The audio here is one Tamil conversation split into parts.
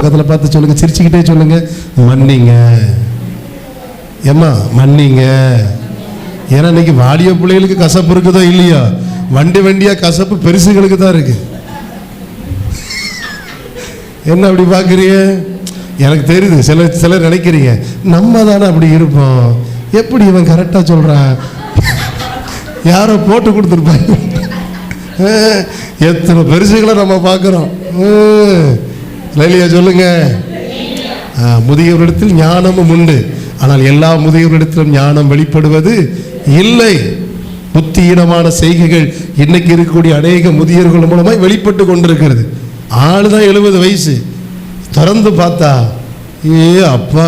பக்கத்தில் பார்த்து சொல்லுங்க சிரிச்சுக்கிட்டே சொல்லுங்க. மன்னிங்க. ஏம்மா? மன்னிங்க. ஏன்னா இன்னைக்கு வாடிய பிள்ளைகளுக்கு கசப்பு இருக்குதோ இல்லையா? வண்டி வண்டியா கசப்பு பெருசுகளுக்கு தான் இருக்கு. என்ன அப்படி பார்க்குறீங்க? எனக்கு தெரியுது சில சிலர் நினைக்கிறீங்க நம்ம தானே அப்படி இருப்போம். எப்படி இவன் கரெக்டாக சொல்கிறான் யாரோ போட்டு கொடுத்துருப்பாங்க. எத்தனை பெருசுகளை நம்ம பார்க்குறோம். லைலியா சொல்லுங்க. முதியோரிடத்தில் முதியவரிடத்தில் ஞானமும் உண்டு. ஆனால் எல்லா முதியவரிடத்திலும் ஞானம் வெளிப்படுவது இல்லை. புத்தியீனமான செய்கைகள் இன்னைக்கு இருக்கக்கூடிய அநேக முதியர்கள் மூலமாய் வெளிப்பட்டு கொண்டிருக்கிறது. ஆளு தான் எழுபது வயசு. திறந்து பார்த்தா ஏ அப்பா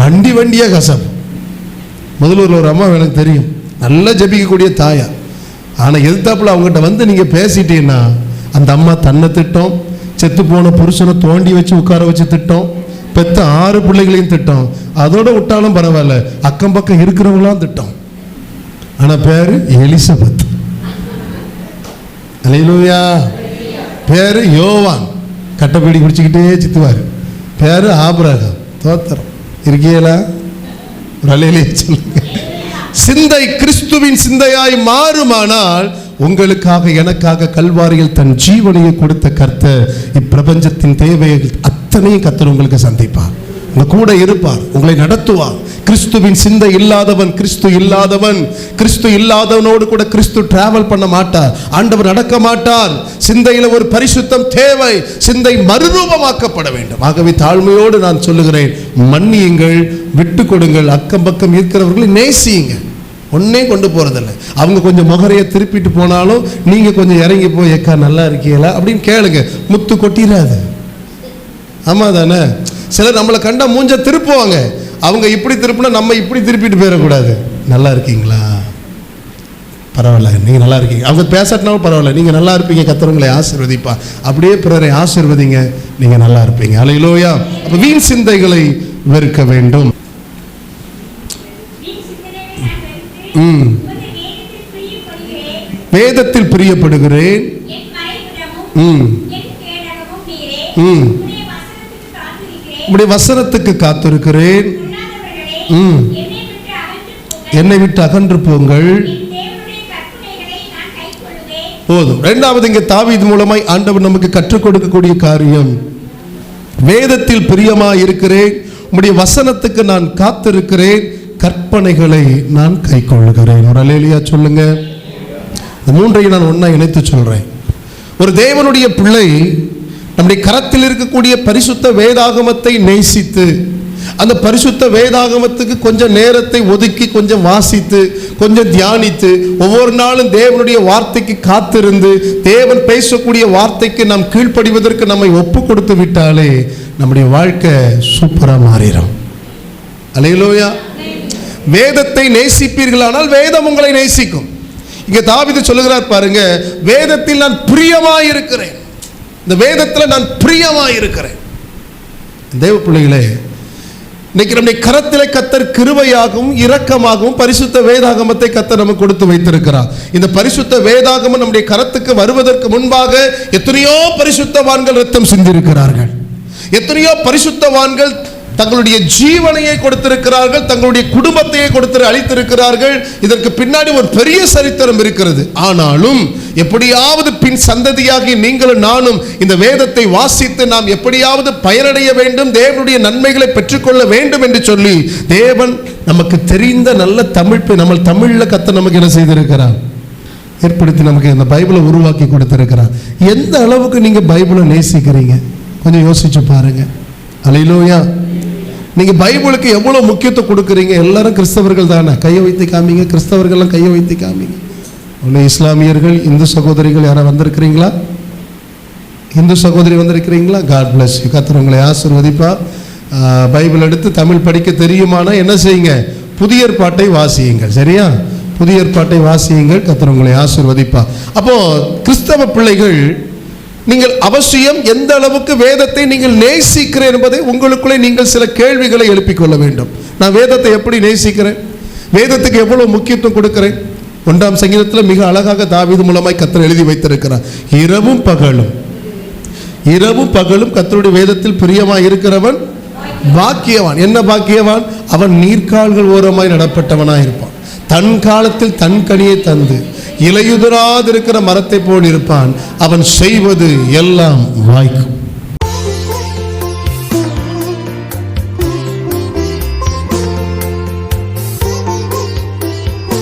வண்டி வண்டியாக கசப்பு முதல்ல ஒரு அம்மா எனக்கு தெரியும். நல்லா ஜபிக்கக்கூடிய தாயா. ஆனால் எதிர்த்தாப்புல அவங்ககிட்ட வந்து நீங்கள் பேசிட்டீங்கன்னா அந்த அம்மா தன்னை திட்டம் செத்து போன புருஷனை தோண்டி வச்சு உட்கார வச்சு திட்டம். பெத்த ஆறு பிள்ளைகளையும் திட்டம். அதோட விட்டாலும் பரவாயில்ல. அக்கம் பக்கம் இருக்கிறவங்களாம் திட்டம். ஆனால் பேரு எலிசபெத். அலையிலூயா. பேரு யோவான். கட்டப்பிடி குடிச்சுக்கிட்டே சித்துவார். பேரு ஆபிரகம். தோத்திரம். இருக்கீங்களா ஒரு அலையிலேயே சொல்லுங்க. சிந்தை கிறிஸ்துவின் சிந்தையாய் மாறுமானால் உங்களுக்காக எனக்காக கல்வாரியில் தன் ஜீவனையை கொடுத்த கர்த்தர் இப்பிரபஞ்சத்தின் தேவைகள் அத்தனையும் கர்த்தர் உங்களுக்கு சந்திப்பார். உங்க கூட இருப்பார் உங்களை நடத்துவார். கிறிஸ்துவின் சிந்தை இல்லாதவன் கிறிஸ்து இல்லாதவன் கிறிஸ்து இல்லாதவனோடு கூட கிறிஸ்து டிராவல் பண்ண மாட்டார். ஆண்டவர் நடக்க மாட்டார். சிந்தையில ஒரு பரிசுத்தம் தேவை சிந்தை மறுரூபமாக்கப்பட வேண்டும். ஆகவே தாழ்மையோடு நான் சொல்லுகிறேன் மன்னியுங்கள் விட்டு கொடுங்கள் அக்கம் பக்கம் இருக்கிறவர்களை நேசியுங்க ஒன்னே கொண்டு போகிறதில்ல அவங்க கொஞ்சம் முகரையை திருப்பிட்டு போனாலும் நீங்கள் கொஞ்சம் இறங்கி போய் எக்கா நல்லா இருக்கீங்களா? அப்படின்னு கேளுங்க. முத்து கொட்டிடாது ஆமா தானே? சிலர் நம்மளை கண்டா மூஞ்ச திருப்புவாங்க. அவங்க இப்படி திருப்பினா நம்ம இப்படி திருப்பிட்டு போயிடக்கூடாது. நல்லா இருக்கீங்களா? பரவாயில்ல நீங்கள் நல்லா இருக்கீங்க. அவங்க பேசாட்டினாலும் பரவாயில்ல. நீங்கள் நல்லா இருப்பீங்க கத்துறவங்களை ஆசிர்வதிப்பா. அப்படியே பிறரை ஆசீர்வதிங்க. நீங்கள் நல்லா இருப்பீங்க. அலையிலோயா அப்போ வீண் சிந்தைகளை வெறுக்க வேண்டும் வீண் சிந்தனைகளை நான் வெறுத்து, ம் உமது வேதத்தில் பிரியப்படுகிறேன். வேதத்தில் பிரியப்படுகிறேன் என் மறைவிடமும், ம் என் கேடகமும் வேதத்தில் பிரியப்படுகிறேன். உம்முடைய வசனத்துக்கு காத்திருக்கிறேன். வசனத்துக்கு என்னை விட்டு அகன்று போங்கள். போதும். ரெண்டாவது இங்கே தாவீது மூலமாய் ஆண்டவர் நமக்கு கற்றுக் கொடுக்கக்கூடிய காரியம். வேதத்தில் பிரியமா இருக்கிறேன் உம்முடைய வசனத்துக்கு நான் காத்திருக்கிறேன். கற்பனைகளை நான் கைக்கொள்ளுகிறேன். ஒரு அலேலியா சொல்லுங்க. இந்த மூன்றையும் நான் ஒன்றா இணைத்து சொல்றேன். ஒரு தேவனுடைய பிள்ளை நம்முடைய கரத்தில் இருக்கக்கூடிய பரிசுத்த வேதாகமத்தை நேசித்து அந்த பரிசுத்த வேதாகமத்துக்கு கொஞ்சம் நேரத்தை ஒதுக்கி கொஞ்சம் வாசித்து கொஞ்சம் தியானித்து ஒவ்வொரு நாளும் தேவனுடைய வார்த்தைக்கு காத்திருந்து தேவன் பேசக்கூடிய வார்த்தைக்கு நாம் கீழ்ப்படிவதற்கு நம்மை ஒப்பு கொடுத்து விட்டாலே நம்முடைய வாழ்க்கை சூப்பராக மாறிடும். அலையிலோயா வேதத்தை நேசிப்பீர்களானால் வேதம் உங்களை நேசிக்கும். இங்க தாவீது சொல்லுகிறார் பாருங்க வேதத்தில் நான் பிரியமாய் இருக்கிறேன் இந்த வேதத்தில் நான் பிரியமாய் இருக்கிறேன் தேவ பிள்ளைகளே இன்னைக்கு நம்முடைய கரத்தில் கத்தர் கிருவையாகவும் இரக்கமாகவும் பரிசுத்த வேதாகமத்தை கத்தர் நமக்கு கொடுத்து வைத்திருக்கிறார். இந்த பரிசுத்த வேதாகமம் நம்முடைய கரத்துக்கு வருவதற்கு முன்பாக எத்தனையோ பரிசுத்தவான்கள் ரத்தம் சிந்திருக்கிறார்கள். எத்தனையோ பரிசுத்தவான்கள் தங்களுடைய ஜீவனையை கொடுத்திருக்கிறார்கள் தங்களுடைய குடும்பத்தையே கொடுத்து அளித்திருக்கிறார்கள் இதற்கு பின்னாடி ஒரு பெரிய சரித்திரம் இருக்கிறது. ஆனாலும் எப்படியாவது பின் சந்ததியாகி நீங்களும் நானும் இந்த வேதத்தை வாசித்து நாம் எப்படியாவது பயனடைய வேண்டும் தேவனுடைய நன்மைகளை பெற்றுக்கொள்ள வேண்டும் என்று சொல்லி தேவன் நமக்கு தெரிந்த நல்ல தமிழ் நம்ம தமிழ்ல கத்த நமக்கு என்ன செய்திருக்கிறார்? ஏற்படுத்தி நமக்கு இந்த பைபிளை உருவாக்கி கொடுத்திருக்கிறார். எந்த அளவுக்கு நீங்க பைபிளை நேசிக்கிறீங்க? கொஞ்சம் யோசிச்சு பாருங்க. அலையிலோயா. நீங்க பைபிளுக்கு எவ்வளவு முக்கியத்துவம் கொடுக்குறீங்க? எல்லாரும் கிறிஸ்தவர்கள் தானே. கையை வைத்து காமிங்க. கிறிஸ்தவர்கள்லாம் கையை வைத்து காமிங்க. உள்ள இஸ்லாமியர்கள் இந்து சகோதரிகள் யாராவது வந்திருக்கிறீங்களா? இந்து சகோதரி வந்திருக்கிறீங்களா? காட் பிளஸ் கத்தர் உங்களை ஆசிர்வதிப்பா பைபிள் எடுத்து தமிழ் படிக்க தெரியுமானா என்ன செய்யுங்க? புதிய பாட்டை வாசியுங்கள். சரியா? புதிய ஏற்பாட்டை வாசியுங்கள். கத்தர் உங்களை ஆசிர்வதிப்பா அப்போ கிறிஸ்தவ பிள்ளைகள் நீங்கள் அவசியம் எந்த அளவுக்கு வேதத்தை நீங்கள் நேசிக்கிறேன் என்பதை உங்களுக்குள்ளே நீங்கள் சில கேள்விகளை எழுப்பிக் கொள்ள வேண்டும். நான் வேதத்தை எப்படி நேசிக்கிறேன்? வேதத்துக்கு எவ்வளவு முக்கியத்துவம் கொடுக்கிறேன்? ஒன்றாம் சங்கீதத்தில் மிக அழகாக தாவீது மூலமாய் கத்தர் எழுதி வைத்திருக்கிறார். இரவும் பகலும். இரவும் பகலும் கத்தருடைய வேதத்தில் பிரியமாய் இருக்கிறவன் பாக்கியவான். என்ன பாக்கியவான்? அவன் நீர்க்கால்கள் ஓரமாய் நடப்பட்டவனாய் இருப்பான். தன் காலத்தில் தன் கனியை தந்து இலையுதிராதிருக்கிற மரத்தை போல் இருப்பான். அவன் செய்வது எல்லாம் வாய்க்கும்.